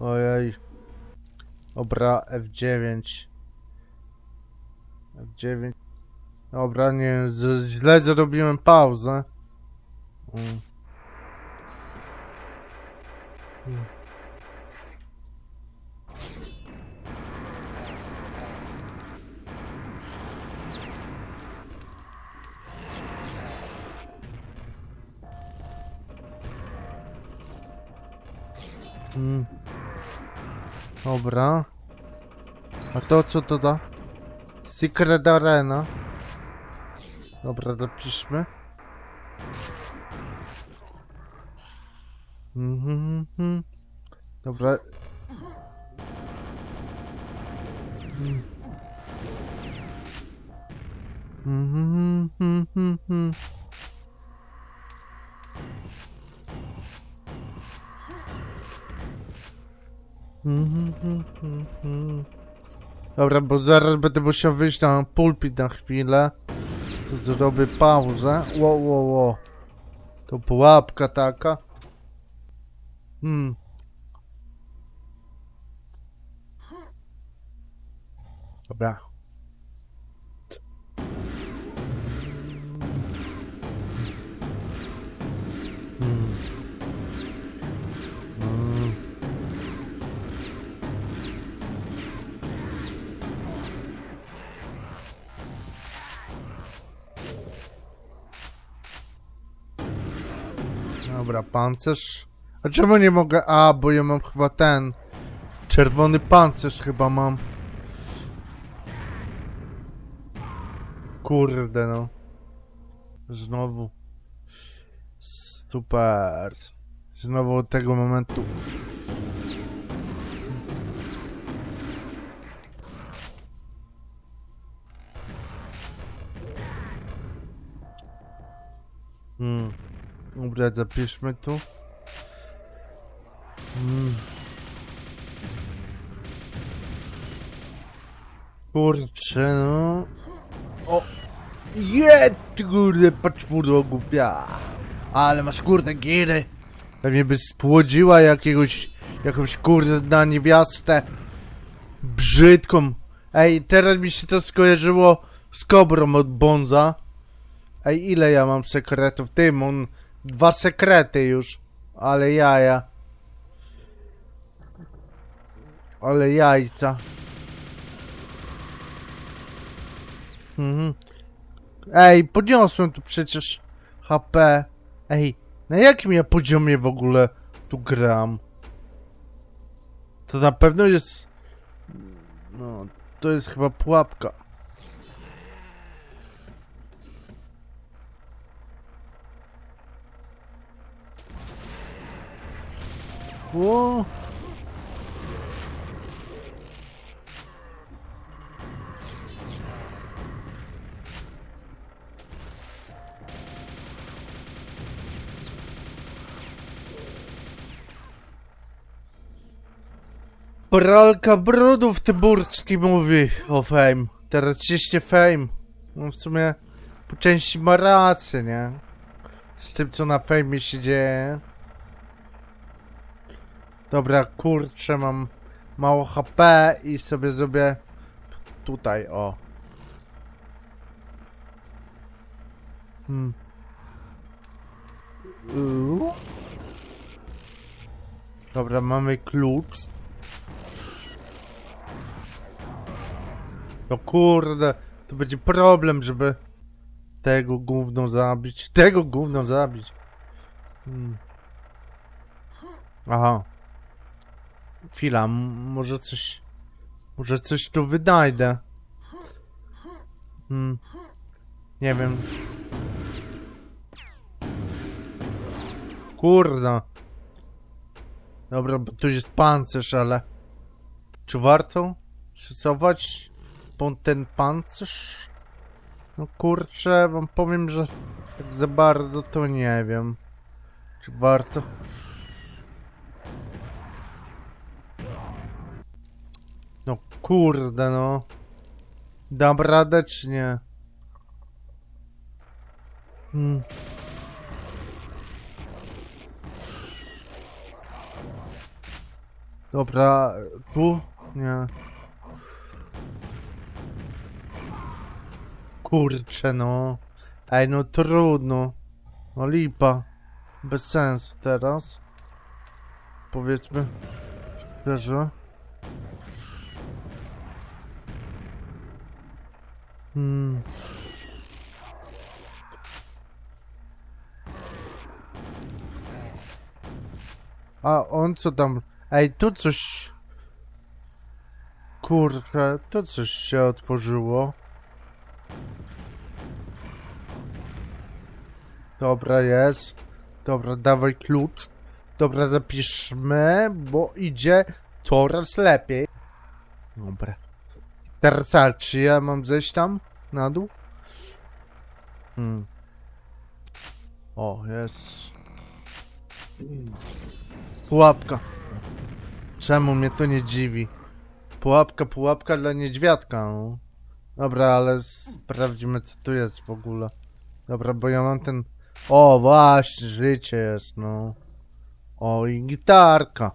Ojej. Dobra, F9. F9. Dobra, nie, źle zrobiłem pauzę. Mm. Mm. Dobra. A to co to da? Secret Arena. Dobra, zapiszmy. Mhm, mhm. Dobra. Mm. Mhm, mhm, Dobra, bo zaraz będę musiał wyjść na pulpit na chwilę. To zrobię pauzę. Ło, ło, ło. To pułapka taka. Hmm. Dobra. Dobra, pancerz. A czemu nie mogę? A, bo ja mam chyba ten. Czerwony pancerz chyba mam. Kurde no. Znowu. Super. Znowu od tego momentu. Hmm. Dobra, zapiszmy tu. Mm. Kurczę, no. O! Je, ty kurde, paczwórno głupia. Ale masz kurde giry. Pewnie by spłodziła jakiegoś, jakąś kurde na niewiastę. Brzydką. Ej, teraz mi się to skojarzyło z kobrą od Bonza. Ej, ile ja mam sekretów? Tym, on... Dwa sekrety już. Ale jaja. Ale jajca. Mhm. Ej, podniosłem tu przecież HP. Ej, na jakim ja poziomie w ogóle tu gram? To na pewno jest... No, to jest chyba pułapka. O! Pralka brudów Tyburski mówi o Fame. Teraz ciśnie Fame. No w sumie po części ma rację, nie? Z tym co na Fame się dzieje. Dobra, kurczę, mam mało HP i sobie zrobię tutaj, o. Hmm. Dobra, mamy klucz. No kurde, to będzie problem, żeby tego gówno zabić. Tego gówno zabić. Hmm. Aha. Chwila, może coś... Może coś tu wynajdę. Hmm. Nie wiem. Kurna. Dobra, bo tu jest pancerz, ale... Czy warto szycować ten pancerz? No kurczę, wam powiem, że tak za bardzo to nie wiem. Czy warto? No kurde no. Dam radę czy nie? Hmm. Dobra, tu? Nie. Kurczę, no. Ej, no trudno. No lipa. Bez sensu teraz. Powiedzmy. Szczerze. Hmm. A on co tam? Ej, tu coś... Kurczę, tu coś się otworzyło. Dobra, jest. Dobra, dawaj klucz. Dobra, zapiszmy, bo idzie coraz lepiej. Dobra. Teraz tak, czy ja mam zejść tam? Na dół? Hmm. O, jest. Pułapka. Czemu mnie to nie dziwi? Pułapka, pułapka dla niedźwiadka. No. Dobra, ale sprawdzimy co tu jest w ogóle. Dobra, bo ja mam ten... O, właśnie, życie jest, no. O, i gitarka.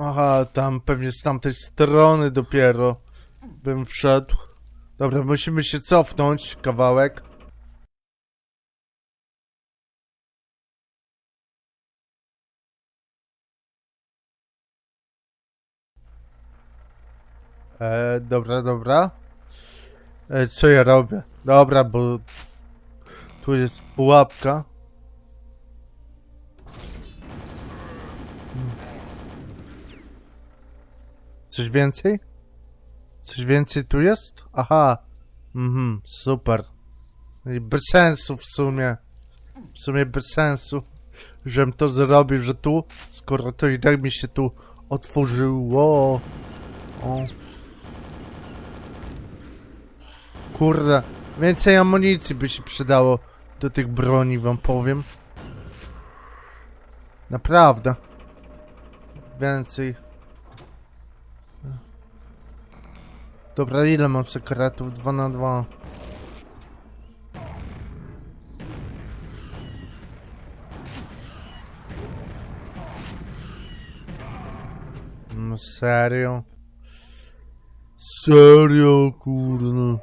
Aha, tam pewnie z tamtej strony dopiero bym wszedł. Dobra, musimy się cofnąć kawałek. E, dobra, dobra. E, co ja robię? Dobra, bo tu jest pułapka. Coś więcej? Coś więcej tu jest? Aha. Mhm, super. I bez sensu w sumie. W sumie bez sensu, żebym to zrobił, że tu, skoro to i tak mi się tu otworzyło. O. Kurde, więcej amunicji by się przydało do tych broni, wam powiem. Naprawdę. Więcej. Dobra, ile mam sekretów? 2 na 2. No serio? Serio, kurde.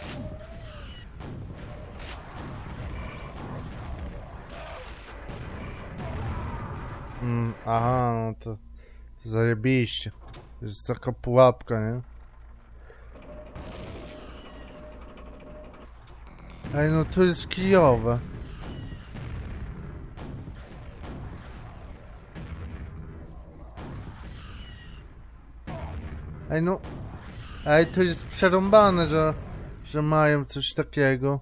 Mm, aha, no to, to zajebiście. To jest taka pułapka, nie? Ej, no to jest kijowe. Ej, no... Ej, to jest przerąbane, że, że mają coś takiego.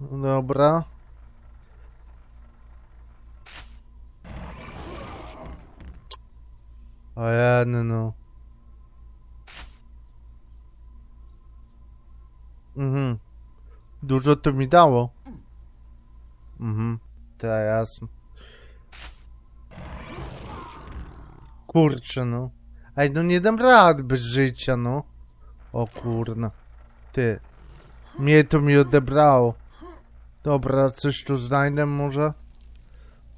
No Dobra. O jedny, no. Mhm. Dużo to mi dało. Mhm. Jasne. Kurczę, no. Ej, no nie dam rad bez życia, no. O kurna. Ty. Mnie to mi odebrało. Dobra, coś tu znajdę może?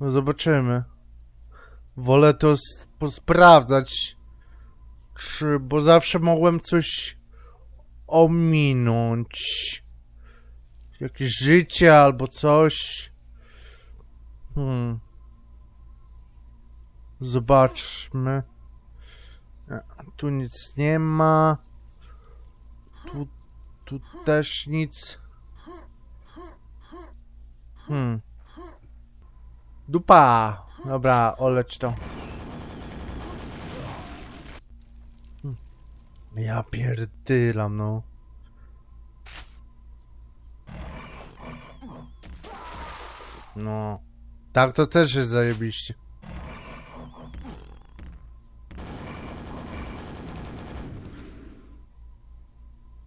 No zobaczymy. Wolę to s- posprawdzać. Czy, bo zawsze mogłem coś ominąć. Jakieś życie albo coś. Hmm. Zobaczmy. E, Tu nic nie ma. Tu, tu też nic. Hmm. Dupa! Dobra, oleć to. Hmm. Ja pierdylam, no. No. Tak to też jest zajebiście.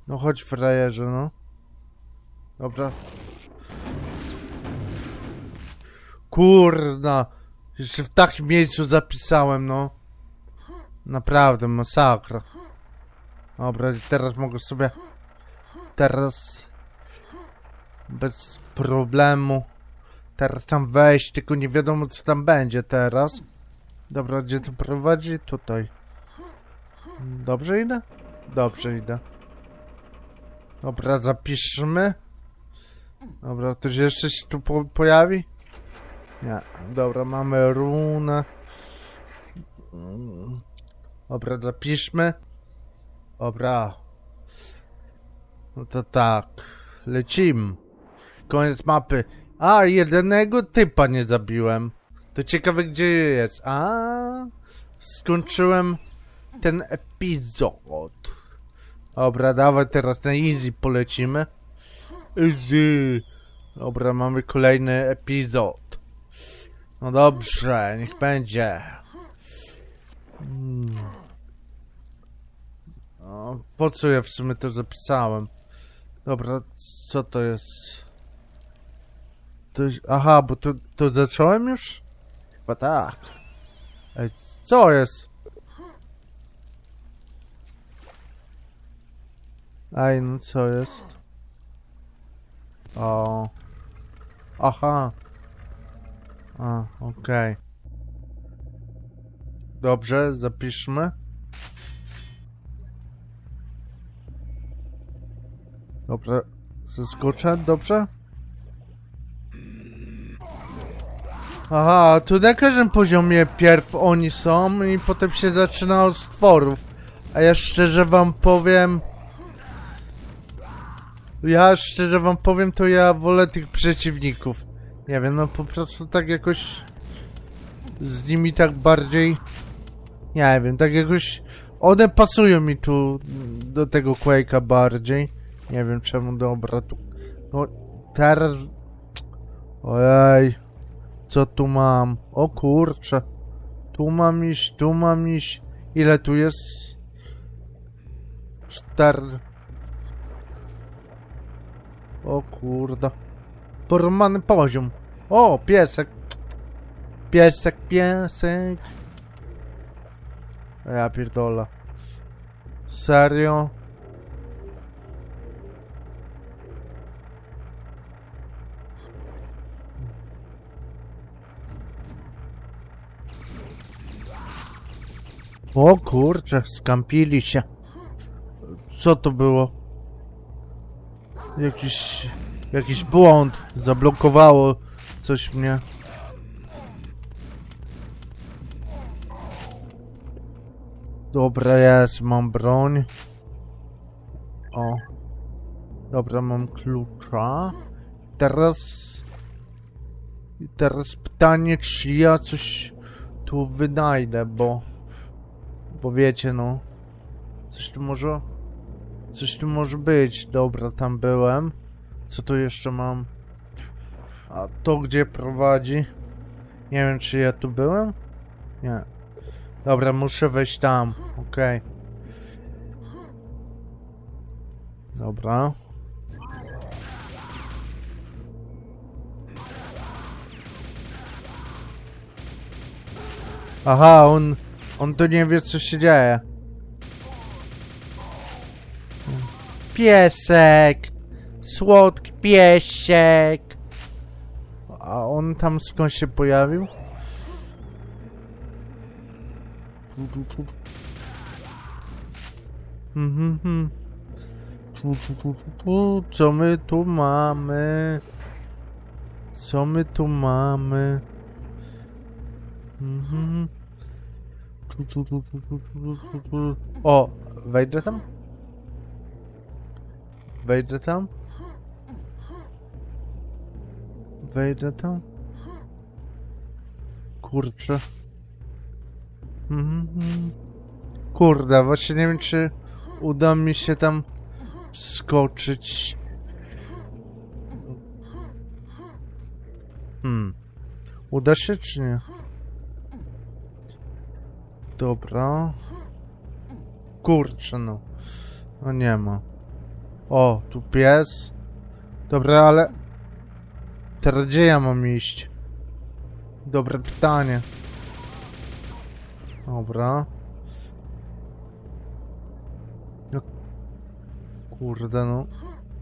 No chodź frajerze, no. Dobra. Kurna. Jeszcze w takim miejscu zapisałem, no. Naprawdę, masakra. Dobra, teraz mogę sobie... Teraz... Bez problemu teraz tam wejść, tylko nie wiadomo co tam będzie teraz. Dobra, gdzie to prowadzi? Tutaj. Dobrze idę? Dobrze idę. Dobra, zapiszmy. Dobra, ktoś jeszcze się tu po pojawi? Nie. Dobra, mamy runę. Dobra, zapiszmy. Dobra. No to tak. Lecimy. Koniec mapy. A, jednego typa nie zabiłem. To ciekawe gdzie jest. A, skończyłem ten epizod. Dobra, dawaj teraz na easy polecimy. Easy. Dobra, mamy kolejny epizod. No dobrze, niech będzie. Hmm. O, po co ja w sumie to zapisałem? Dobra, co to jest? To, aha, bo to, to zacząłem już? Chyba tak. Ej, co jest? Ej, no co jest? O. Aha. A, okej. Dobrze, zapiszmy. Dobra, zeskoczę, dobrze? Aha, tu na każdym poziomie pierw oni są i potem się zaczyna od stworów. A ja szczerze wam powiem... Ja szczerze wam powiem, to ja wolę tych przeciwników. Nie wiem, no po prostu tak jakoś... Z nimi tak bardziej... Nie wiem, tak jakoś... One pasują mi tu do tego Quake'a bardziej. Nie wiem czemu, dobra, tu... No, teraz... Ojej... Co tu mam? O kurczę. Tu mam iść, tu mam iść. Ile tu jest? Cztery. O kurde. Pormany poziom. O, piesek. Piesek, piesek. Ja pierdolę. Serio? O kurczę, skampili się. Co to było? Jakiś... Jakiś błąd. Zablokowało coś mnie. Dobra, jest, mam broń. O. Dobra, mam klucza. Teraz... Teraz pytanie, czy ja coś tu wynajdę, bo... Bo wiecie, no. Coś tu może... Coś tu może być. Dobra, tam byłem. Co tu jeszcze mam? A to gdzie prowadzi? Nie wiem, czy ja tu byłem? Nie. Dobra, muszę wejść tam. Okej. Dobra. Aha, on... On tu nie wie, co się dzieje. Piesek! Słodki piesek! A on tam skąd się pojawił? Mhm, mhm. Co my tu mamy? Co my tu mamy? Mhm. O, wejdę tam? Wejdę tam? Wejdę tam? Kurczę. Mhm. Kurde, właśnie nie wiem, czy uda mi się tam wskoczyć. Hmm. Uda się, czy nie? Dobra. Kurczę, no. No nie ma. O, tu pies. Dobra, ale... Teraz gdzie ja mam iść? Dobre pytanie. Dobra. No... Kurde, no.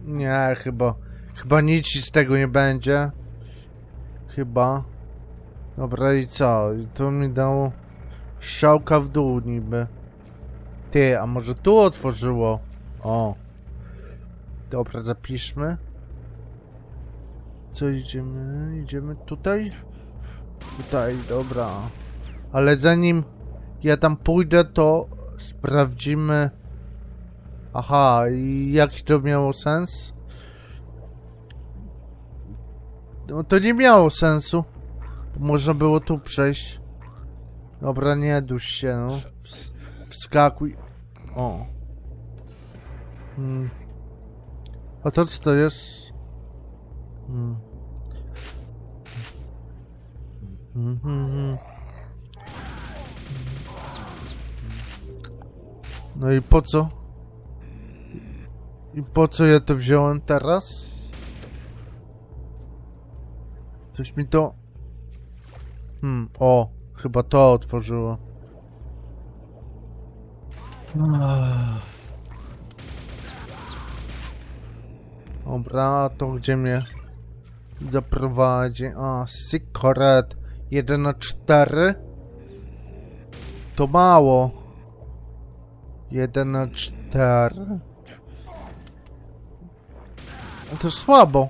Nie, chyba... Chyba nic z tego nie będzie. Chyba. Dobra i co? I to mi dało strzałka w dół niby. Ty, a może tu otworzyło? O. Dobra, zapiszmy. Co idziemy? Idziemy tutaj? Tutaj, dobra. Ale zanim ja tam pójdę, to sprawdzimy. Aha, jaki to miało sens? No to nie miało sensu. Można było tu przejść. Dobra, nie duś się, no. Ws- Wskakuj. O. Hmm. A to co to jest? Hmm. Mhm, mhm. No i po co? I po co ja to wziąłem teraz? Coś mi to... Hmm, o, chyba to otworzyło. Dobra, to gdzie mnie zaprowadzi? A, secret 1 na 4 To mało. 1 na 4 No to słabo.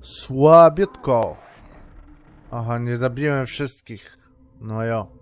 Słabiutko Aha, nie zabiłem wszystkich. No jo